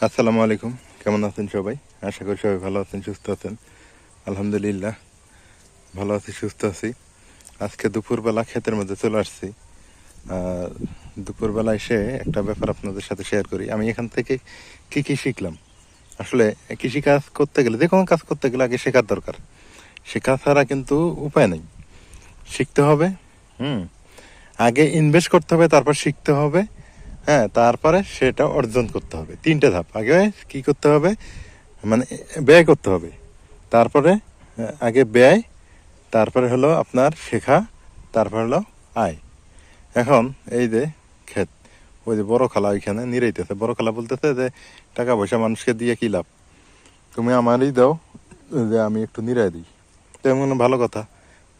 আসসালামু আলাইকুম। কেমন আছেন সবাই? আশা করি সবাই ভালো আছেন, সুস্থ আছেন। আলহামদুলিল্লাহ, ভালো আছি, সুস্থ আছি। আজকে দুপুরবেলা ক্ষেতের মধ্যে চলে আসছি। আর দুপুরবেলা এসে একটা ব্যাপার আপনাদের সাথে শেয়ার করি। আমি এখান থেকে কি কি শিখলাম? আসলে কৃষি কাজ করতে গেলে, যে কোনো কাজ করতে গেলে আগে শেখার দরকার। শেখা ছাড়া কিন্তু উপায় নেই। শিখতে হবে, হুম। আগে ইনভেস্ট করতে হবে, তারপর শিখতে হবে। হ্যাঁ তারপরে সেটা অর্জন করতে হবে। তিনটে ধাপ। আগে কি করতে হবে? মানে ব্যয় করতে হবে। তারপরে আগে ব্যয়, তারপরে হলো আপনার শেখা, তারপরে হলো আয়। এখন এই যে ক্ষেত, ওই যে বড় খালা ওইখানে নিরাইতেছে। বড় খালা বলতেছে যে, টাকা পয়সা মানুষকে দিয়ে কি লাভ? তুমি আমারই দাও, যে আমি একটু নিরাই দিই। তেমন ভালো কথা।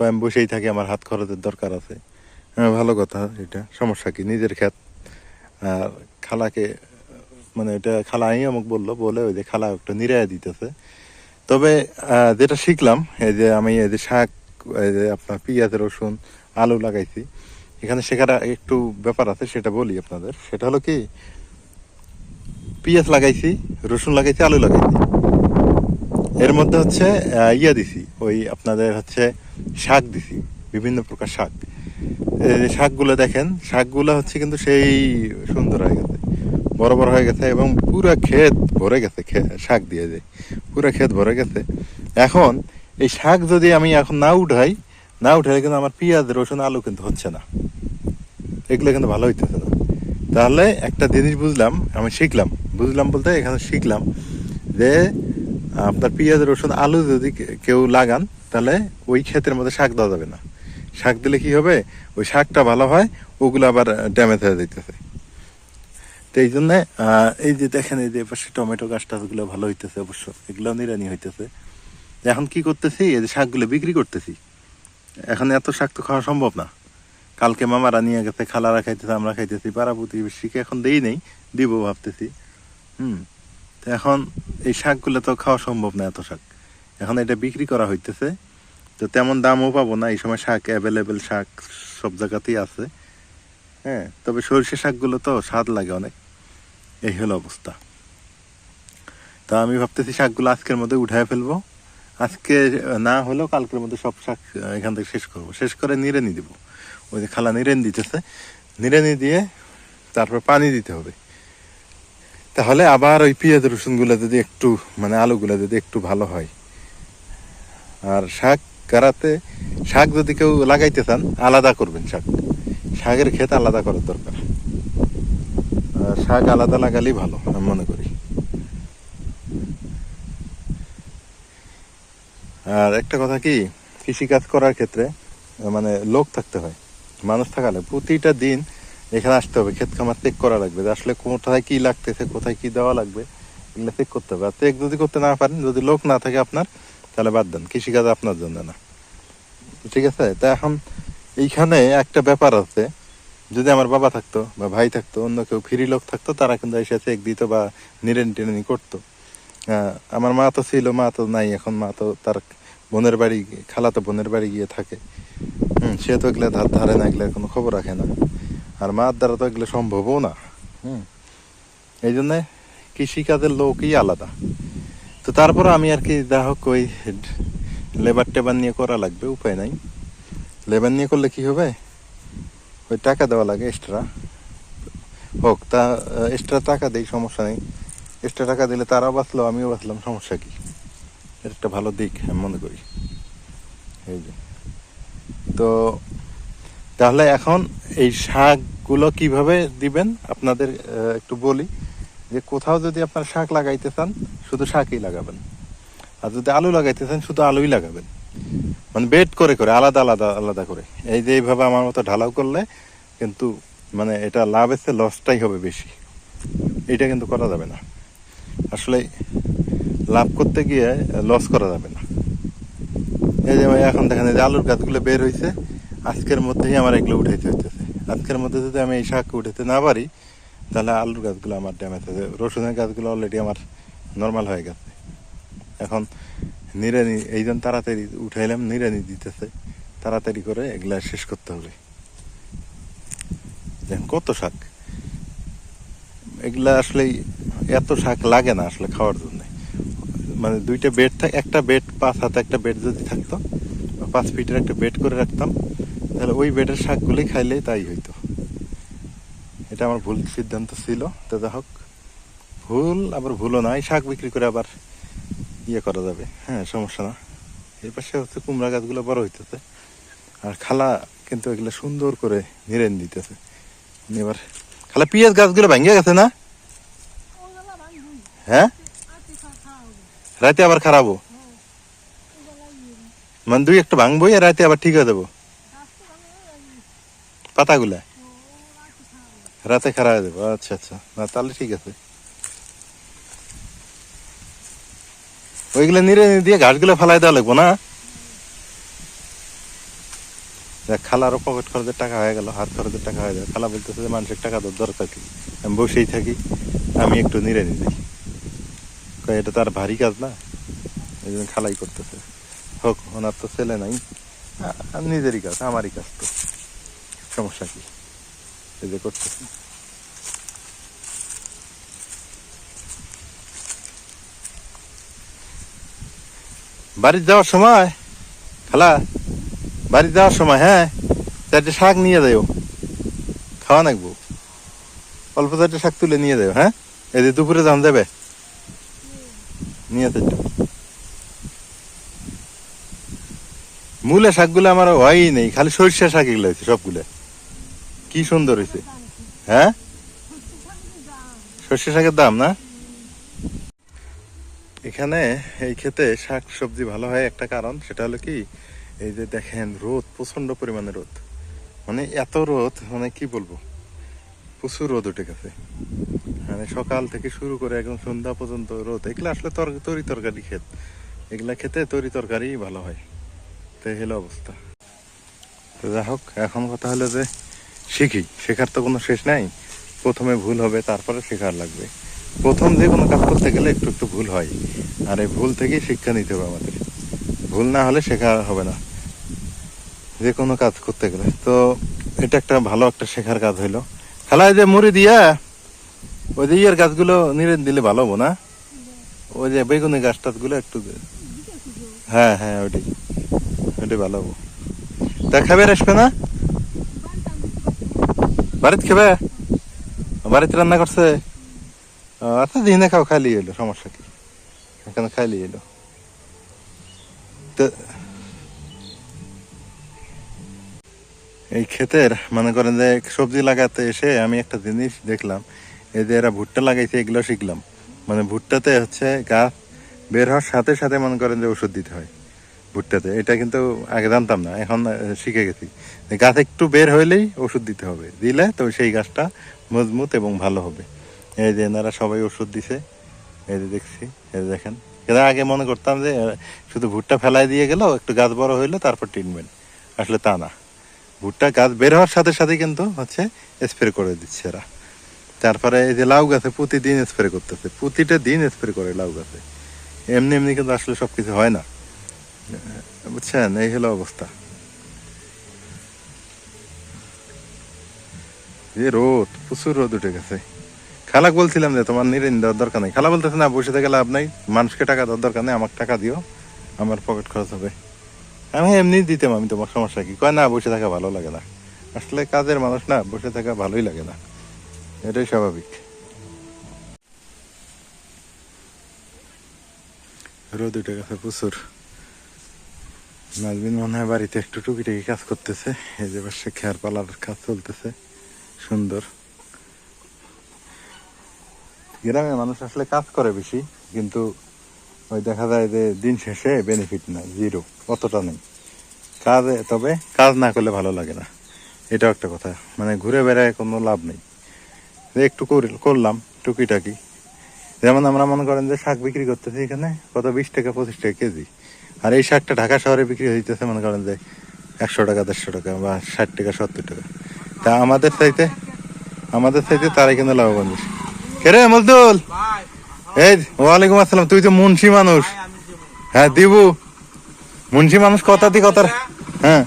আমি বসেই থাকি, আমার হাত খরচের দরকার আছে। হ্যাঁ ভালো কথা এটা। সমস্যা কি? নিজের ক্ষেত। আর খালাকে মানে এটা খালাই আমাকে বলল, বলে ওই যে খালা একটু নিরায় দিতেছে। তবে যেটা শিখলাম, এই যে আমি এই যে শাক, এই যে আপনার পেঁয়াজ, রসুন, আলু লাগাইছি, এখানে শেখার একটু ব্যাপার আছে, সেটা বলি আপনাদের। সেটা হলো কি, পেঁয়াজ লাগাইছি, রসুন লাগাইছি, আলু লাগাইছি। এর মধ্যে হচ্ছে ইয়া দিছি, ওই আপনাদের হচ্ছে শাক দিছি, বিভিন্ন প্রকার শাক। শাকগুলো দেখেন, শাকগুলো হচ্ছে কিন্তু সেই সুন্দর হয়ে গেছে। বড় বড় হয়ে গেছে এবং পুরো ক্ষেত ভরে গেছে শাক দিয়ে যায় পুরো ক্ষেত ভরে গেছে। এখন এই শাক যদি আমি এখন না উঠাই না উঠাই কিন্তু আমার পেঁয়াজ, রসুন, আলু কিন্তু হচ্ছে না। এগুলো কিন্তু ভালো হইতেছে না। তাহলে একটা জিনিস বুঝলাম, আমি শিখলাম। বুঝলাম বলতে এখানে শিখলাম যে, আপনার পেঁয়াজ, রসুন, আলু যদি কেউ লাগান, তাহলে ওই ক্ষেতের মধ্যে শাক দেওয়া যাবে না। শাক দিলে কি হবে? ওই শাকটা ভালো হয়, ওগুলো আবার ড্যামেজ হয়ে যাইতেছে তো এই জন্য এই যে দেখেন, এই যে পাশে টমেটো গাছ টাছগুলো ভালো হইতেছে অবশ্য। এগুলো নিরানি হইতেছে। এখন কি করতেছি? এই যে শাকগুলো বিক্রি করতেছি। এখন এত শাক তো খাওয়া সম্ভব না। কালকে মামারা নিয়ে গেছে, খালারা খাইতেছে, আমরা খাইতেছি। পাড়া প্রতিবেশীকে এখন দেই নেই, দিব ভাবতেছি। হুম, তো এখন এই শাকগুলো তো খাওয়া সম্ভব না এত শাক। এখন এটা বিক্রি করা হইতেছে। তো তেমন দামও পাবো না, এই সময় শাক অ্যাভেলেবেল শাক সব জায়গাতেই আছে। হ্যাঁ তবে সরষে শাকগুলো তো স্বাদ লাগে অনেক। এই হলো অবস্থা। তা আমি ভাবতেছি শাকগুলো আজকের মধ্যে উঠায় ফেলব। আজকে না হলেও কালকের মধ্যে সব শাক এখান থেকে শেষ করব। শেষ করে নিড়েনি দিব। ওই যে খালা নিড়েন দিতেছে। নিড়েনি দিয়ে তারপর পানি দিতে হবে। তাহলে আবার ওই পেঁয়াজ রসুনগুলো যদি একটু মানে আলুগুলো যদি একটু ভালো হয়। আর শাক কারাতে শাক যদি কেউ লাগাইতে চান, আলাদা করবেন শাক। শাকের ক্ষেত আলাদা করার দরকার। শাক আলাদা লাগালেই ভালো, আমি মনে করি। আর একটা কথা কি কৃষি কাজ করার ক্ষেত্রে মানে লোক থাকতে হয়। মানুষ থাকালে প্রতিটা দিন এখানে আসতে হবে, ক্ষেত খামার চেক করা লাগবে। যে আসলে কোথায় কি লাগতেছে, কোথায় কি দেওয়া লাগবে, এগুলো চেক করতে হবে। আর চেক যদি করতে না পারেন, যদি লোক না থাকে আপনার তাহলে বাদ দেন, কৃষিকাজ আপনার জন্য না। ঠিক আছে? তা এখন এইখানে একটা ব্যাপার আছে, যদি আমার বাবা থাকতো বা ভাই থাকতো, অন্য কেউ ফ্রি লোক থাকতো, তারা কিন্তু এসে চেক দিত বা নিরেন টিরেনি করতো। আমার মা তো ছিল, মা তো নাই এখন, মা তো তার বোনের বাড়ি খালা তো বোনের বাড়ি গিয়ে থাকে। হুম, সে তো এগুলো ধার ধারে না এগুলো কোনো খবর রাখে না। আর মার দ্বারা তো এগুলো সম্ভবও না। হুম এই জন্যে কৃষিকাজের লোকই আলাদা। তো তারপর আমি আর কি যা হোক ওই লেবার টেবার নিয়ে করা লাগবে, উপায় নাই। লেবার নিয়ে করলে কি হবে? ওই টাকা দেওয়া লাগে এক্সট্রা হোক, তা এক্সট্রা টাকা দেই, সমস্যা নেই। এক্সট্রা টাকা দিলে তারাও বাঁচলো, আমিও বাঁচলাম, সমস্যা কি? এটা একটা ভালো দিক, আমি মনে করি। এই যে। তো, তাহলে এখন এই শাকগুলো কীভাবে দিবেন? আপনাদের একটু বলি। যে কোথাও যদি আপনার শাক লাগাইতে চান, শুধু শাকই লাগাবেন। আর যদি আলু লাগাইতে চান, শুধু আলুই লাগাবেন। মানে বেড করে করে, আলাদা আলাদা আলাদা করে। এই যে এইভাবে আমার মতো ঢালাও করলে কিন্তু মানে এটা লাভ এসে লসটাই হবে বেশি। এটা কিন্তু করা যাবে না। আসলে লাভ করতে গিয়ে লস করা যাবে না। এই যে এখন দেখেন যে আলুর গাছগুলো বের হয়েছে আজকের মধ্যেই আমার এগুলো উঠাইতে হইতেছে। আজকের মধ্যে যদি আমি এই শাক উঠাতে না পারি তাহলে আলুর গাছগুলো আমার ড্যামেজ হয়ে যাবে রসুনের গাছগুলো অলরেডি আমার নর্মাল হয়ে গেছে। এখন নিরানি এই জন্য তাড়াতাড়ি উঠাইলাম নিরানি দিতেছে। তাড়াতাড়ি করে এগুলা শেষ করতে হবে। দেখেন কত শাক। এগুলা আসলেই এত শাক লাগে না আসলে খাওয়ার জন্য। মানে দুইটা বেড থাক, একটা বেড পাঁচ হাতে একটা বেড যদি থাকতো, পাঁচ ফিটের একটা বেড করে রাখতাম, তাহলে ওই বেডের শাকগুলোই খাইলেই তাই হইতো। এটা আমার ভুল সিদ্ধান্ত ছিল, তো যা হোক। ভুল, আবার ভুলও নয়, শাক বিক্রি করে আবার ইয়ে করা যাবে। হ্যাঁ সমস্যা না। এর পাশে হচ্ছে কুমড়া গাছগুলো বড় হইতেছে। আর খালা কিন্তু এগুলো সুন্দর করে নিরেন দিতেছে। এবার খালা, পিঁয়াজ গাছগুলো ভাঙ্গে গেছে না? হ্যাঁ? রাতে আবার খারাপও? মানে দুই একটা ভাঙবই, আর রাতে আবার ঠিক হয়ে ভাঙবে পাতাগুলা? রাতে খারাপ হয়ে দেবো আচ্ছা আচ্ছা। না, তাহলে ঠিক আছে। ওইগুলো নিরে দিয়ে ঘাসগুলো ফেলাই দেওয়া লাগবো না? দেখ খালারও পকেট খরচের টাকা হয়ে গেল, হাত খরচের টাকা হয়ে যাবে খালা বলতেছে যে, মানুষের টাকা তো দরকার কি? আমি বসেই থাকি, আমি একটু নিরে নিয়ে কয়, এটা তার ভারী কাজ না? এই জন্য খালাই করতেছে। হোক, ওনার তো ছেলে নাই। নিজেরই কাজ, আমারই কাজ তো। সমস্যা কি? এই যাওয়ার সময়, খালা বাড়ি যাওয়ার সময় হ্যাঁ চারটে শাক নিয়ে যাও খাওয়া নাকবো। অল্প চারটে শাক তুলে নিয়ে যাও হ্যাঁ? এই যে দুপুরে যান যাবে? নিয়ে যাও মূলে শাকগুলো আমার হয়ই নেই, খালি সরিষা শাক এগুলো হয়েছে সবগুলো। কি সুন্দর হয়েছে। হ্যাঁ? সর্ষে শাকের দাম না? এখানে এই ক্ষেতে শাক সবজি ভালো হয় একটা কারণ, সেটা হলো কি, এই যে দেখেন রোদ প্রচণ্ড পরিমাণে রোদ। মানে এত রোদ মানে কি বলব? প্রচুর রোদ উঠে গেছে। মানে সকাল থেকে শুরু করে একদম সন্ধ্যা পর্যন্ত রোদ। এগুলো আসলে তর- তরি তরকারি ক্ষেত। এগুলা খেতে তরি তরকারি ভালো হয়। তো হলো অবস্থা। তো যাই হোক, এখন কথা হলো যে শিখি শেখার তো কোনো শেষ নাই? প্রথমে ভুল হবে, তারপরে শেখার লাগবে। প্রথম যে কোনো কাজ করতে গেলে একটু একটু ভুল হয়। আর এই ভুল থেকেই শিক্ষা নিতে হবে আমাদের। ভুল না হলে শেখা হবে না। যে কোনো কাজ করতে গেলে। তো এটা একটা ভালো একটা শেখার কাজ হইল। খেলায় যে মুড়ি দিয়া, ওই যে ইয়ের গাছগুলো নিরেন দিলে ভালো হব না? ওই যে বেগুনি গাছ টাছগুলো একটু হ্যাঁ হ্যাঁ ওইটাই। ওইটাই ভালো হব। তা খাবে আসবে না? বাড়িতে খাবে? বাড়িতে রান্না করছে? আচ্ছা দিনে খাও খাইলি এলো সমস্যা কি? এখানে খাইলি এলো তো এই ক্ষেতের, মনে করেন যে সবজি লাগাতে এসে আমি একটা জিনিস দেখলাম, এই যে এরা ভুট্টা লাগাইছে, এগুলো শিখলাম। মানে ভুট্টাতে হচ্ছে গাছ বের হওয়ার সাথে সাথে মনে করেন যে ওষুধ দিতে হয়। ভুট্টাতে, এটা কিন্তু আগে জানতাম না, এখন শিখে গেছি। গাছ একটু বের হইলেই ওষুধ দিতে হবে। দিলে তো সেই গাছটা মজবুত এবং ভালো হবে। এই যে এনারা সবাই ওষুধ দিছে, এই যে দেখছি, এই দেখেন। এরা আগে মনে করতাম যে শুধু ভুট্টা ফেলাই দিয়ে গেল, একটু গাছ বড় হইল, তারপর ট্রিটমেন্ট আসলে তা না। ভুট্টা গাছ বের হওয়ার সাথে সাথে কিন্তু হচ্ছে স্প্রে করে দিচ্ছে এরা। তারপরে এই যে লাউ গাছে প্রতিদিন স্প্রে করতেছে। প্রতিটা দিন স্প্রে করে লাউ গাছে। এমনি এমনি কিন্তু আসলে সব কিছু হয় না। বুঝছেন? এই হলো অবস্থা। যে রোদ, প্রচুর রোদ উঠে গেছে। খালাক বলছিলাম যে, তোমার নিরে দেওয়ার দরকার নেই। খালা বলতেছে, না, বসে থেকে লাভ নাই। মানুষকে টাকা দেওয়ার দরকার নেই, আমাকে টাকা দিও। আমার পকেট খরচ হবে। আমি এমনি দিতাম, আমি তোমার সমস্যা কি? কয়, না, বসে থাকা ভালো লাগে না। আসলে কাজের মানুষ না, বসে থাকা ভালোই লাগে না। এটাই স্বাভাবিক। রোদ উঠে গেছে প্রচুর। নাজবিন মনে হয় বাড়িতে একটু টুকিটাকি কাজ করতেছে। এই যে পাশে খেয়ার পালার কাজ চলতেছে। সুন্দর। গ্রামের মানুষ আসলে কাজ করে বেশি, কিন্তু ওই দেখা যায় যে দিন শেষে বেনিফিট নাই জিরো অতটা নেই। কাজে, তবে কাজ না করলে ভালো লাগে না। এটাও একটা কথা। মানে ঘুরে বেড়ায় কোনো লাভ নেই। একটু করি- করলাম, টুকিটাকি। যেমন আমরা মনে করেন যে শাক বিক্রি করতেছি এখানে, কত বিশ টাকা, পঁচিশ টাকা কেজি। আর এই শাকটা ঢাকা শহরে বিক্রি হইতেছে মনে করেন যে একশো টাকা দেড়শো টাকা বা ষাট টাকা সত্তর টাকা। তা আমাদের চাইতে আমাদের চাইতে তারাই কিন্তু লাভবান বেশি। কে রে মজদুল? এই ওয়ালাইকুম আসসালাম তুই তো মুন্সি মানুষ। হ্যাঁ দিবু। মুন্সি মানুষ কথা দি কথা হ্যাঁ।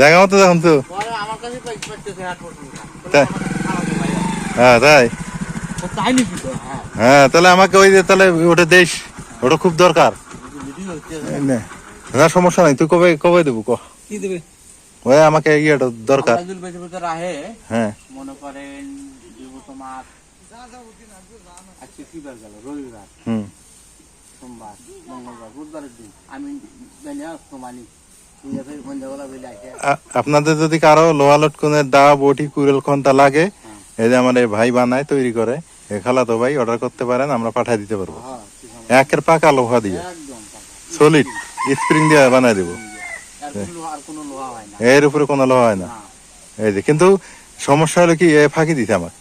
জায়গা মতো যখন তো? হ্যাঁ তাই। হ্যাঁ হ্যাঁ তাহলে আমাকে ওই যে তাহলে ওটা দেশ ওটা খুব দরকার। নে। সমস্যা নাই তুই কবে কবে দেবো ক? কি দেবে? ওই আমাকে ইয়েটা দরকার। হ্যাঁ। মনে করেন দিব তোমার আজকে কি বার গেল? রবিবার। হুম। সোমবার মঙ্গলবার বুধবারের দিন। আমি বেনে আসতো মানি তুই ফের সন্ধ্যাবেলা বেলে আসে। আ- আপনাদের যদি কারও লোহা লটকনের দা বটি কুড়েল খন্তা লাগে এই যে আমার এই ভাই বানায় তৈরি করে এ খালাতো ভাই অর্ডার করতে পারেন আমরা পাঠিয়ে দিতে পারব। হ্যাঁ? একের পাকা লোহা দিয়ে। সলিড স্প্রিং দিয়ে বানাই দেবো। হয় এর উপরে কোনো লোহা হয় না। না এই যে কিন্তু সমস্যা হলো কি এ ফাঁকি দিছে আমাকে।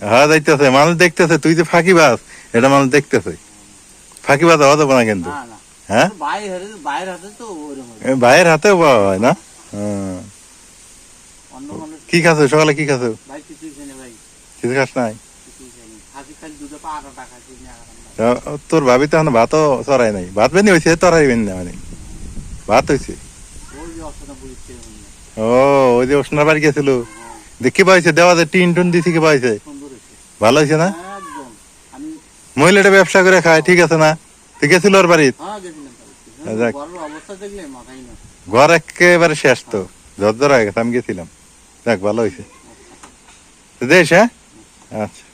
চায় হ্যাঁ দেখতেছে মানুষ দেখতেছে তুই যে ফাঁকি বাস এটা মানুষ দেখতেছে। ফাঁকি বাজ হওয়া যাবে না কিন্তু। হ্যাঁ? হাতে হাতে তো ভাইয়ের হাতেও পাওয়া হয় না? হ্যাঁ। অন্য মানুষ কি খাচ্ছো সকালে কি খাচ্ছো ভাই ভাই। কিছু খাস নাই? তোর ভাবি তো ভাতও চড়াই নাই। ভাত বেনি হয়েছে তরাইবেন না মানে। ভাত হয়েছে ও ওই যে ওসনার বাড়ি গেছিল। দেখি পাইছে দেওয়া যে টিন টুন দিছি কি পাইছে ভালো হয়েছে না? মহিলাটা ব্যবসা করে খায় ঠিক আছে না? তুই গেছিল ওর বাড়িতে? হ্যাঁ ঘর একেবারে শেষ তো। ঝরঝর হয়ে গেছে আমি গেছিলাম। দেখ ভালো হয়েছে দেশ হ্যাঁ আচ্ছা